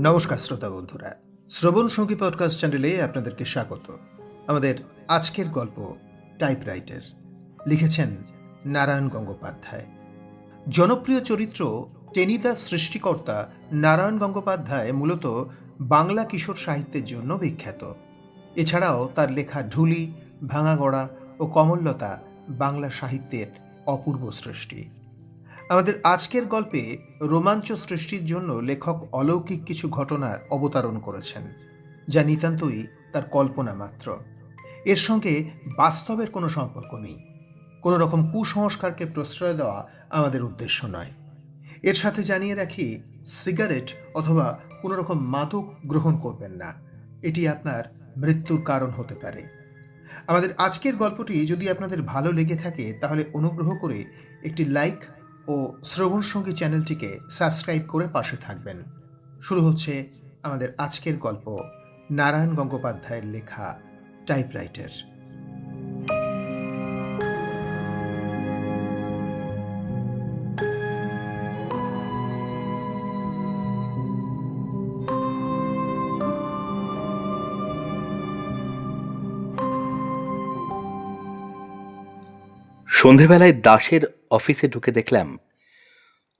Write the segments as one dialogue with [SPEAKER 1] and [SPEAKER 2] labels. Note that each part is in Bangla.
[SPEAKER 1] নমস্কার শ্রোতা বন্ধুরা। শ্রবণ সঙ্গী পডকাস্ট চ্যানেলে আপনাদেরকে স্বাগত। আমাদের আজকের গল্প টাইপরাইটার লিখেছেন নারায়ণ গঙ্গোপাধ্যায়। জনপ্রিয় চরিত্র টেনিদা সৃষ্টিকর্তা নারায়ণ গঙ্গোপাধ্যায় মূলত বাংলা কিশোর সাহিত্যের জন্য বিখ্যাত। এছাড়াও তার লেখা ঢুলি, ভাঙাগড়া ও কমললতা বাংলা সাহিত্যের অপূর্ব সৃষ্টি। আমাদের আজকের গল্পে রোমাঞ্চ সৃষ্টির জন্য লেখক অলৌকিক কিছু ঘটনার অবতারণ করেছেন, যা নিতান্তই তার কল্পনা মাত্র। এর সঙ্গে বাস্তবের কোনো সম্পর্ক নেই। কোনো রকম কুসংস্কারকে প্রশ্রয় দেওয়া আমাদের উদ্দেশ্য নয়। এর সাথে জানিয়ে রাখি, সিগারেট অথবা কোনো রকম মাদক গ্রহণ করবেন না। এটি আপনার মৃত্যুর কারণ হতে পারে। আমাদের আজকের গল্পটি যদি আপনাদের ভালো লেগে থাকে, তাহলে অনুগ্রহ করে একটি লাইক ও শ্রবণ সঙ্গী চ্যানেলটিকে সাবস্ক্রাইব করে পাশে থাকবেন। শুরু হচ্ছে আমাদের আজকের গল্প, নারায়ণ গঙ্গোপাধ্যায়ের লেখা টাইপরাইটার।
[SPEAKER 2] সন্ধেবেলায় দাসের অফিসে ঢুকে দেখলাম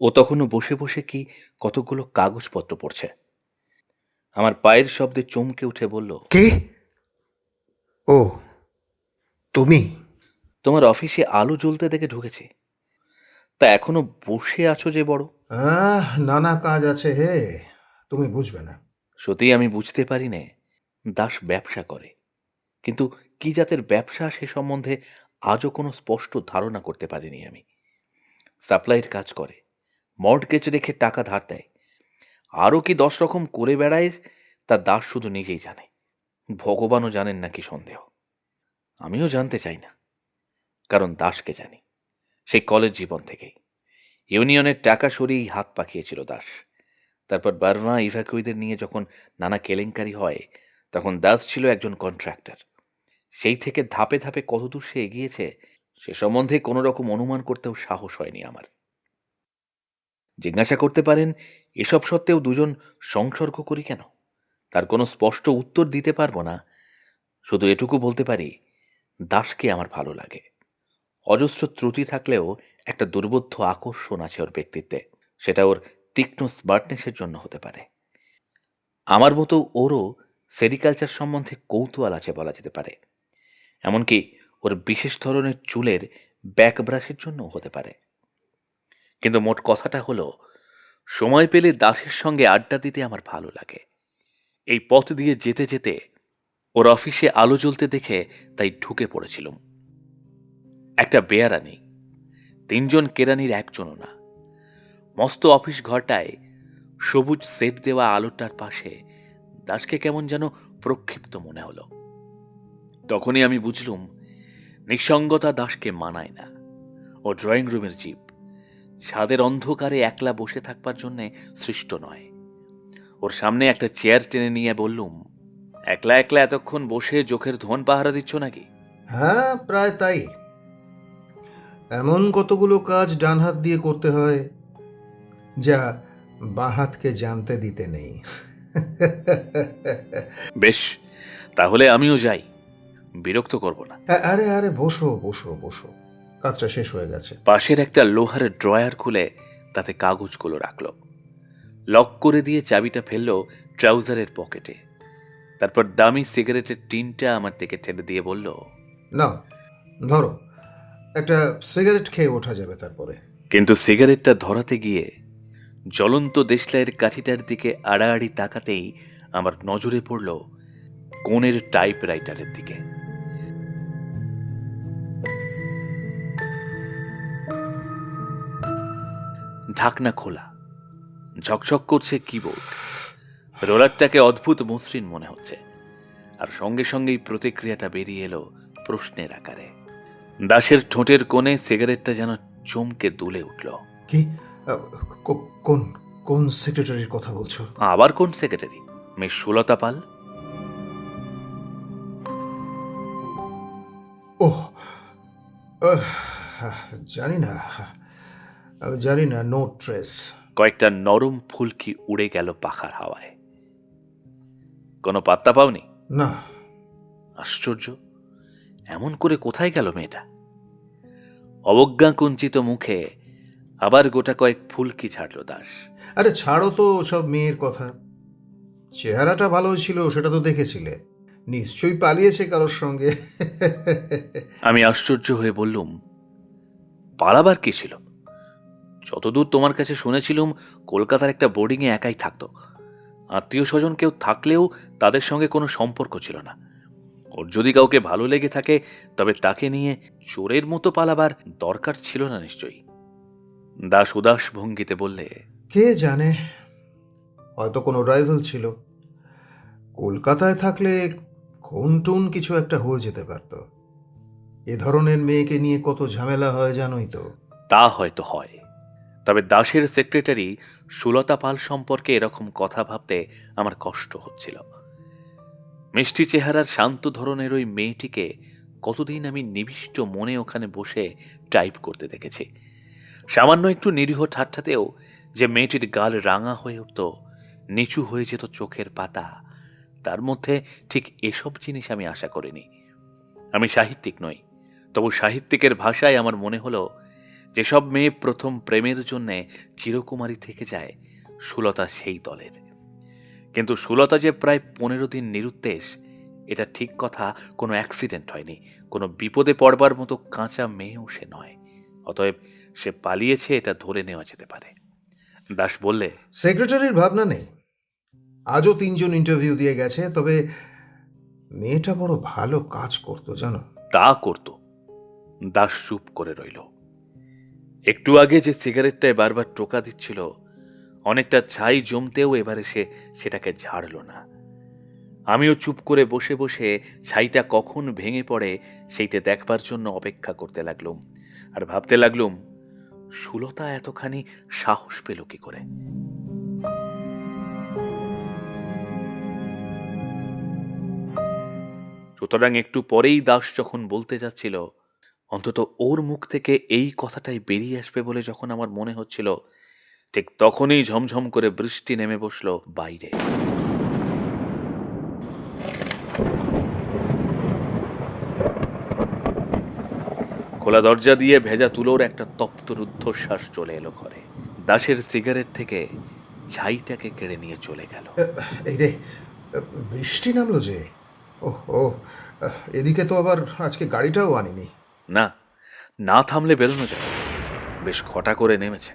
[SPEAKER 2] ও তখনও বসে বসে কি কতগুলো কাগজপত্র পড়ছে। আমার পায়ের শব্দে চমকে উঠে বলল
[SPEAKER 1] কে? ও তুমি?
[SPEAKER 2] তোমার অফিসে আলো জ্বলতে দেখে ঢুকেছি। তা এখনও বসে আছো যে বড়?
[SPEAKER 1] আহ নানা কাজ আছে হে তুমি বুঝবে না।
[SPEAKER 2] সত্যি আমি বুঝতে পারি নে দাস ব্যবসা করে। কিন্তু কি জাতের ব্যবসা সে সম্বন্ধে আজও কোনো স্পষ্ট ধারণা করতে পারিনি আমি। সাপ্লাইয়ের কাজ করে, মর্টগেজ রেখে টাকা ধার দেয়। আরও কি দশ রকম করে বেড়ায়, তা দাস শুধু নিজেই জানে। ভগবানও জানেন নাকি সন্দেহ। আমিও জানতে চাই না, কারণ দাসকে জানি। সেই কলেজ জীবন থেকেই। ইউনিয়নের টাকা সরিয়েই হাত পাকিয়েছিল দাস। তারপর বার্মা ইভাকুইদের নিয়ে যখন নানা কেলেঙ্কারি হয়, তখন দাস ছিল একজন কন্ট্রাক্টর। সেই থেকে ধাপে ধাপে কতদূর সে এগিয়েছে, সে সম্বন্ধে কোনো রকম অনুমান করতেও সাহস হয়নি আমার। জিজ্ঞাসা করতে পারেন, এসব সত্ত্বেও দুজন সংসর্গ করি কেন? তার কোনো স্পষ্ট উত্তর দিতে পারব না। শুধু এটুকু বলতে পারি, দাসকে আমার ভালো লাগে। অজস্র ত্রুটি থাকলেও একটা দুর্বোধ্য আকর্ষণ আছে ওর ব্যক্তিত্বে, সেটা ওর তীক্ষ্ণ স্মার্টনেসের জন্য হতে পারে। আমার মতো ওরও সেরিকালচার সম্বন্ধে কৌতূহল আছে বলা যেতে পারে। এমনকি ওর বিশেষ ধরনের চুলের ব্যাক ব্রাশের জন্যও হতে পারে। কিন্তু মোট কথাটা হলো, সময় পেলে দাসের সঙ্গে আড্ডা দিতে আমার ভালো লাগে। এই পথ দিয়ে যেতে যেতে ওর অফিসে আলো জ্বলতে দেখে তাই ঢুকে পড়েছিলুম। একটা বেয়ারানি তিনজন কেরানির একজনও না। মস্ত অফিস ঘরটায় সবুজ সেট দেওয়া আলোটার পাশে দাসকে কেমন যেন প্রক্ষিপ্ত মনে হলো। তখনই আমি বুঝলুম নিঃসঙ্গতা দাসকে মানায় না। ও ড্রয়িং রুমের জীব। ছাদের অন্ধকারে একলা বসে থাকবার জন্যে সৃষ্ট নয়। ওর সামনে একটা চেয়ার টেনে নিয়ে বললুম একলা একলা এতক্ষণ বসে চোখের ধন পাহারা দিচ্ছ নাকি?
[SPEAKER 1] হ্যাঁ প্রায় তাই। এমন কতগুলো কাজ ডান হাত দিয়ে করতে হয় যা বাঁ হাতকে জানতে দিতে নেই।
[SPEAKER 2] বেশ তাহলে আমিও যাই। বিরক্ত করব না।
[SPEAKER 1] আরে আরে বসো বসো বসো। কাজটা শেষ হয়ে গেছে।
[SPEAKER 2] পাশের একটা লোহার ড্রয়ার খুলে তাতে কাগজগুলো রাখল। লক করে দিয়ে চাবিটা ফেলল ট্রাউজারের পকেটে। তারপর দামি সিগারেটের টিনটা আমার দিকে ঠেলে দিয়ে বলল
[SPEAKER 1] না ধরো। একটা সিগারেট খেয়ে ওঠা যাবে তারপরে।
[SPEAKER 2] কিন্তু সিগারেটটা ধরাতে গিয়ে জ্বলন্ত দেশলাইয়ের কাঠিটার দিকে আড়াআড়ি তাকাতেই আমার নজরে পড়ল কোণের টাইপ রাইটারের দিকে। ঢাকনা খোলা। ঝকঝক করছে কিবোর্ড রোলারটাকে অদ্ভুত মসৃণ মনে হচ্ছে। আর সঙ্গে সঙ্গেই প্রতিক্রিয়াটা বেরিয়ে এলো প্রশ্নের আকারে। দাসের ঠোঁটের কোণে সিগারেটটা যেন চমকে দুলে উঠল।
[SPEAKER 1] কি? কোন কোন সেক্রেটারির কথা বলছো?
[SPEAKER 2] আবার কোন সেক্রেটারি মিস সুলতা পাল
[SPEAKER 1] ও জানি না জানি না নো ট্রেস
[SPEAKER 2] কয়েকটা নরম ফুলকি উড়ে গেল পাখার হাওয়ায়। কোনো পাত্তা পাওনি?
[SPEAKER 1] না।
[SPEAKER 2] আশ্চর্য এমন করে কোথায় গেল মেয়েটা? অবজ্ঞা কুঞ্চিত মুখে আবার গোটা কয়েক ফুলকি ছাড়লো দাস।
[SPEAKER 1] আরে ছাড়ো তো সব মেয়ের কথা। চেহারাটা ভালো ছিল সেটা তো দেখেছিলে। নিশ্চয়ই পালিয়েছে কারোর সঙ্গে।
[SPEAKER 2] আমি আশ্চর্য হয়ে বললুম পালাবার কি ছিল? যতদূর তোমার কাছে শুনেছিলুম কলকাতার একটা বোর্ডিংয়ে একাই থাকতো। আত্মীয় স্বজন কেউ থাকলেও তাদের সঙ্গে কোনো সম্পর্ক ছিল না। ওর যদি কাউকে ভালো লেগে থাকে তবে তাকে নিয়ে চোরের মতো পালাবার দরকার ছিল না নিশ্চয়ই। দাস উদাস ভঙ্গিতে বললে
[SPEAKER 1] কে জানে হয়তো কোনো রাইভাল ছিল। কলকাতায় থাকলে খুন টুন কিছু একটা হয়ে যেতে পারত। এ ধরনের মেয়েকে নিয়ে কত ঝামেলা হয় জানোই তো।
[SPEAKER 2] তা হয়তো হয়। তবে দাসের সেক্রেটারি সুলতা পাল সম্পর্কে এরকম কথা ভাবতে আমার কষ্ট হচ্ছিল। মিষ্টি চেহারার শান্ত ধরনের ওই মেয়েটিকে কতদিন আমি নিবিষ্ট মনে ওখানে বসে টাইপ করতে দেখেছি। সামান্য একটু নিরীহ ঠাট্টাতেও যে মেয়েটির গাল রাঙা হয়ে উঠত, নিচু হয়ে যেত চোখের পাতা তার মধ্যে ঠিক এসব জিনিস আমি আশা করিনি। আমি সাহিত্যিক নই, তবু সাহিত্যিকের ভাষায় আমার মনে হলো, যেসব মেয়ে প্রথম প্রেমের জন্যে চিরকুমারী থেকে যায়, সুলতা সেই দলের। কিন্তু সুলতা যে প্রায় পনেরো দিন নিরুদ্দেশ, এটা ঠিক কথা কোনো অ্যাক্সিডেন্ট হয়নি, কোনো বিপদে পড়বার মতো কাঁচা মেয়েও সে নয়, অতএব সে পালিয়েছে এটা ধরে নেওয়া যেতে পারে। দাস বললে,
[SPEAKER 1] সেক্রেটারির ভাবনা নেই। আজও তিনজন ইন্টারভিউ দিয়ে গেছে, তবে মেয়েটা বড় ভালো কাজ করতো, জানো?
[SPEAKER 2] তা করত। দাস চুপ করে রইল। একটু আগে যে সিগারেটটায় বারবার টোকা দিচ্ছিল, অনেকটা ছাই জমতেও এবারে সে সেটাকে ঝাড়ল না। আমিও চুপ করে বসে বসে ছাইটা কখন ভেঙে পড়ে সেইটা দেখবার জন্য অপেক্ষা করতে লাগলুম। আর ভাবতে লাগলুম, সুলতা এতখানি সাহস পেল কি করে? সুতরাং একটু পরেই দাস যখন বলতে যাচ্ছিল, অন্তত ওর মুখ থেকে এই কথাটাই বেরিয়ে আসবে বলে যখন আমার মনে হচ্ছিল, ঠিক তখনই ঝমঝম করে বৃষ্টি নেমে বসল বাইরে। খোলা দরজা দিয়ে ভেজা তুলোর একটা তপ্ত রুদ্ধশ্বাস চলে এলো ঘরে। দাসের সিগারেট থেকে ছাইটাকে কেড়ে নিয়ে চলে গেল।
[SPEAKER 1] এই রে বৃষ্টি নামলো যে। ও এদিকে তো আবার আজকে গাড়িটাও আনিনি।
[SPEAKER 2] না না থামলে বেরোনো যাবে। বেশ খটা করে নেমেছে।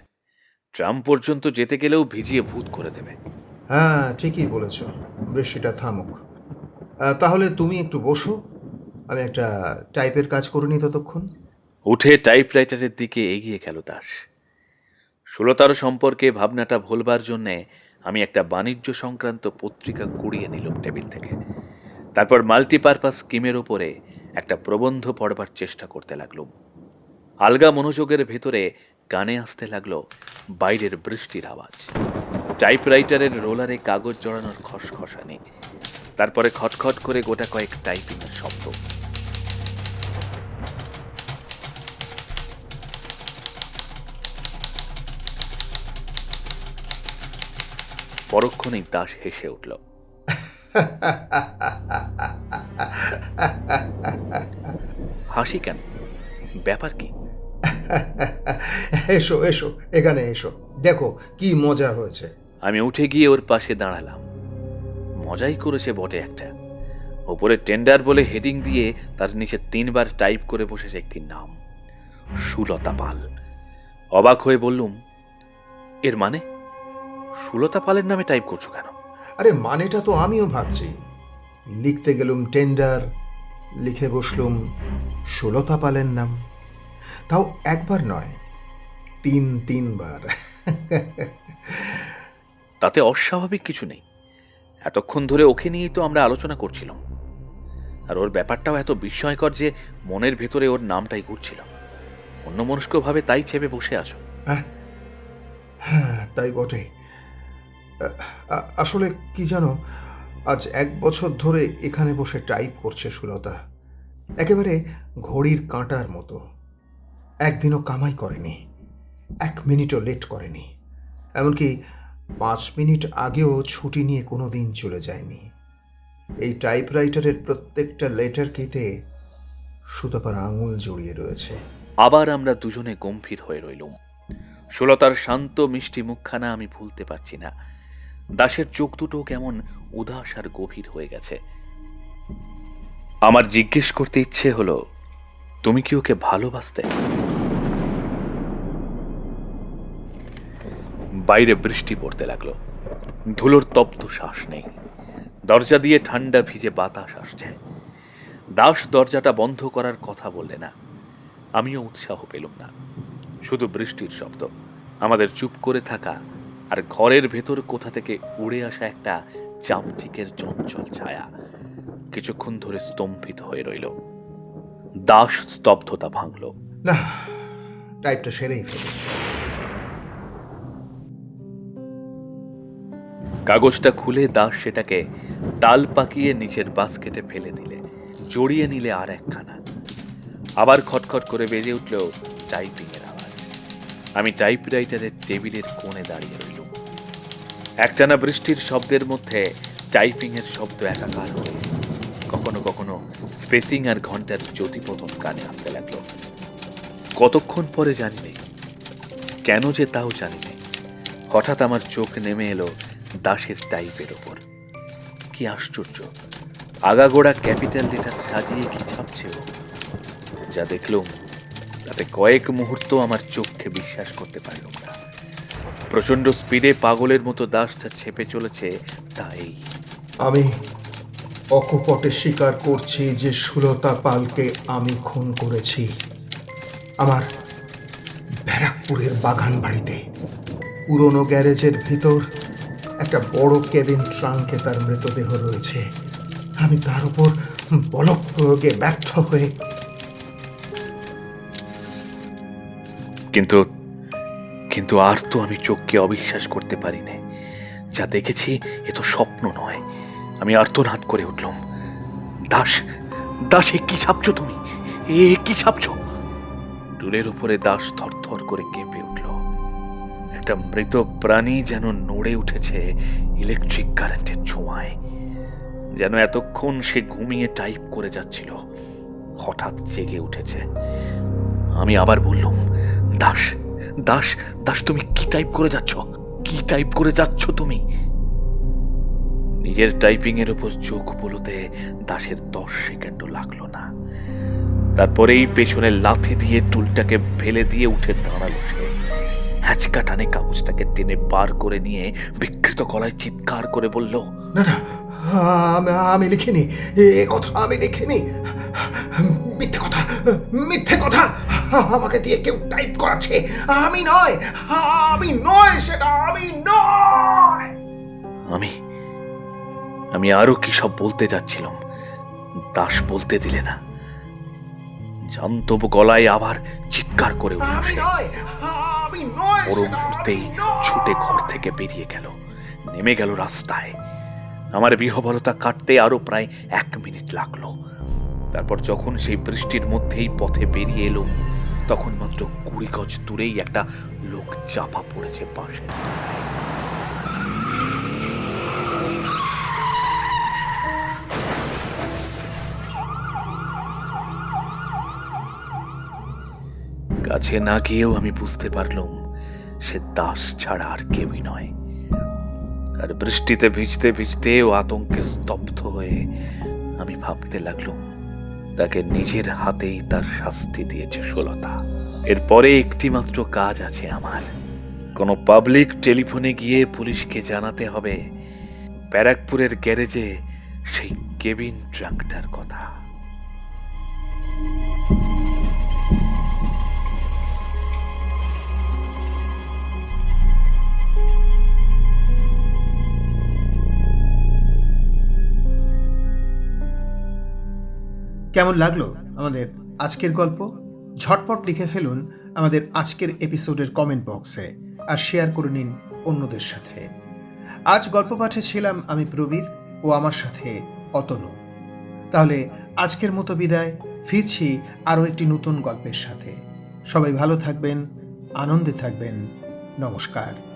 [SPEAKER 2] ট্রাম পর্যন্ত যেতে গেলেও ভিজিয়ে ভূত করে দেবে।
[SPEAKER 1] হ্যাঁ ঠিকই বলেছ। বৃষ্টিটা থামুক। তাহলে তুমি একটু বসো। আমি একটা টাইপের কাজ করে নিই ততক্ষণ।
[SPEAKER 2] উঠে টাইপরাইটারের দিকে এগিয়ে গেল দাস। ষোলতার সম্পর্কে ভাবনাটা ভোলবার জন্যে আমি একটা বাণিজ্য সংক্রান্ত পত্রিকা কুড়িয়ে নিলাম টেবিল থেকে। তারপর মাল্টিপারপাস স্কিমের ওপরে একটা প্রবন্ধ পড়বার চেষ্টা করতে লাগলুম। আলগা মনোযোগের ভেতরে কানে আসতে লাগল বাইরের বৃষ্টির আওয়াজ। টাইপরাইটারের রোলারে কাগজ জড়ানোর খসখসানি। তারপরে খটখট করে গোটা কয়েক টাইপিংয়ের শব্দ। পরক্ষণেই দাস হেসে উঠল। হাসি কেন? ব্যাপার কি?
[SPEAKER 1] এসো এসো এখানে এসো। দেখো কি মজা হয়েছে।
[SPEAKER 2] আমি উঠে গিয়ে ওর পাশে দাঁড়ালাম। মজাই করেছে বটে একটা। ওপরে টেন্ডার বলে হেডিং দিয়ে তার নিচে তিনবার টাইপ করে বসেছে একটি নাম? সুলতা পাল। অবাক হয়ে বললুম এর মানে? সুলতা পালের নামে টাইপ করছ কেন?
[SPEAKER 1] আরে মানেটা তো আমিও ভাবছি। লিখতে গেলুম টেন্ডার লিখে বসলুম ষোলতা পালের নাম। তাও একবার নয় তিন তিনবার।
[SPEAKER 2] তাতে অস্বাভাবিক কিছু নেই। এতক্ষণ ধরে ওকে নিয়েই তো আমরা আলোচনা করছিলাম। আর ওর ব্যাপারটাও এত বিস্ময়কর যে মনের ভেতরে ওর নামটাই ঘুরছিল। অন্যমনস্কভাবে তাই চেপে বসে আছো।
[SPEAKER 1] হ্যাঁ হ্যাঁ তাই বটে। আসলে কি জানো আজ এক বছর ধরে এখানে বসে টাইপ করছে সুলতা। একেবারে ঘড়ির কাঁটার মতো। একদিনও কামাই করেনি। এক মিনিটও লেট করেনি। এমনকি পাঁচ মিনিট আগেও ছুটি নিয়ে কোনো দিন চলে যায়নি। এই টাইপরাইটারের প্রত্যেকটা লেটার কিতে সুতপার আঙুল জড়িয়ে রয়েছে।
[SPEAKER 2] আবার আমরা দুজনে গম্ভীর হয়ে রইলুম। সুলতার শান্ত মিষ্টি মুখখানা আমি ভুলতে পারছি না। দাসের চোখ দুটো কেমন উদাস আর গভীর হয়ে গেছে। আমার জিজ্ঞেস করতে ইচ্ছে হলো, তুমি কি ওকে ভালোবাসতে? বাইরে বৃষ্টি পড়তে লাগল। ধুলোর তপ্ত শ্বাস নেই। দরজা দিয়ে ঠান্ডা ভিজে বাতাস আসছে। দাস দরজাটা বন্ধ করার কথা বললে না। আমিও উৎসাহ পেলুম না। শুধু বৃষ্টির শব্দ। আমাদের চুপ করে থাকা আর ঘরের ভেতর কোথা থেকে উড়ে আসা একটা চামচিকের চঞ্চল ছায়া কিছুক্ষণ ধরে স্তম্ভিত হয়ে রইল। দাস স্তব্ধতা ভাঙল।
[SPEAKER 1] না টাইপটা সেরেই ফেলে।
[SPEAKER 2] কাগজটা খুলে দাস সেটাকে তাল পাকিয়ে নিচের বাস্কেটে ফেলে দিলে। জড়িয়ে নিলে আর একখানা। আবার খটখট করে বেজে উঠল টাইপিং এর আওয়াজ। আমি টাইপরাইটারের টেবিলের কোণে দাঁড়িয়ে রইলুম। একটানা বৃষ্টির শব্দের মধ্যে টাইপিং এর শব্দ একাকার হয়ে। কখনো কখনো স্পেসিং আর ঘণ্টার জ্যোতিপতন কানে আসতে লাগল। কতক্ষণ পরে জানি নেই কেন যে তাও জানি নেই হঠাৎ আমার চোখ নেমে এলো দাসের টাইপের ওপর। কি আশ্চর্য! আগাগোড়া ক্যাপিটাল লেটার সাজিয়ে কি ছাপছে যা দেখলুম, তাতে কয়েক মুহূর্ত আমার চোখকে বিশ্বাস করতে পারলাম না। প্রচণ্ড স্পিডে পাগলের মতো দাসটা ছেপে চলেছে তাই।
[SPEAKER 1] আমি অকপটে স্বীকার করছি যে সুলতা পালকে আমি খুন করেছি। আমার ব্যারাকপুরের বাগান বাড়িতে পুরনো গ্যারেজের ভিতর একটা বড় কেবিন ট্রাঙ্কে তার মৃতদেহ রয়েছে। আমি তার উপর বলক প্রয়োগে ব্যর্থ হয়ে
[SPEAKER 2] কিন্তু কিন্তু আর তো আমি চোখকে অবিশ্বাস করতে পারি না যা দেখেছি, এ তো স্বপ্ন নয়। আমি আর্তনাদ করে উঠলাম। দাস দাস, এ কি ছাপছো তুমি? এ কি ছাপছো? টুলের উপরে দাস থরথর করে কেঁপে উঠল। একটা মৃত প্রাণী যেন নড়ে উঠেছে ইলেকট্রিক কারেন্টের ছোঁয়ায়। যেন এতক্ষণ সে ঘুমিয়ে টাইপ করে যাচ্ছিল। হঠাৎ জেগে উঠেছে। আমি আবার বললাম, দাস দাস দাস, তুমি কি টাইপ করে যাচ্ছ? কি টাইপ করে যাচ্ছ তুমি? নিজের টাইপিং এর উপর চোখ বলতে দাসের দশ সেকেন্ডও লাগল না। তারপরেই পেছনে লাথি দিয়ে টুলটাকে ফেলে দিয়ে উঠে দাঁড়াল সে। হ্যাচকা টানে কাগজটাকে টেনে বার করে নিয়ে বিকৃত গলায় চিৎকার করে বলল,
[SPEAKER 1] না না আমি লিখিনি। এ কথা আমি লিখিনি। মিথ্যে কথা মিথ্যে কথা আমাকে দিয়ে কেউ টাইপ করাচ্ছে। আমি নয় আমি নয় সেটা আমি নয়।
[SPEAKER 2] আমি আমি আরও কি সব বলতে যাচ্ছিলাম? দাস বলতে দিলে না। জান্তব গলায় আবার চিৎকার করে মুহূর্তেই ছুটে ঘর থেকে বেরিয়ে গেল। নেমে গেল রাস্তায়। আমার বিহবলতা কাটতে আরও প্রায় এক মিনিট লাগল। তারপর যখন সেই বৃষ্টির মধ্যেই পথে বেরিয়ে এলো, তখন মাত্র কুড়ি গজ দূরেই একটা লোক চাপা পড়েছে পাশে। কাছে না গিয়েও আমি বুঝতে পারলাম, সে দাস ছাড়া আর কেউই নয়। আর বৃষ্টিতে ভিজতে ভিজতে ও আতঙ্কে স্তব্ধ হয়ে আমি ভাবতে লাগলাম তাকে নিজের হাতেই তার শাস্তি দিয়েছে ষোলতা। এরপরে একটি মাত্র কাজ আছে আমার। কোনো পাবলিক টেলিফোনে গিয়ে পুলিশকে জানাতে হবে, ব্যারাকপুরের গ্যারেজে সেই কেবিন ট্রাঙ্কটার কথা।
[SPEAKER 1] কেমন লাগল আমাদের আজকের গল্প? ঝটপট লিখে ফেলুন আমাদের আজকের এপিসোডের কমেন্ট বক্সে আর শেয়ার করে নিন অন্যদের সাথে। আজ গল্প পাঠে ছিলাম আমি প্রবীর ও আমার সাথে অতনু। তাহলে আজকের মতো বিদায়, ফিরছি আরও একটি নতুন গল্পের সাথে। সবাই ভালো থাকবেন, আনন্দে থাকবেন, নমস্কার।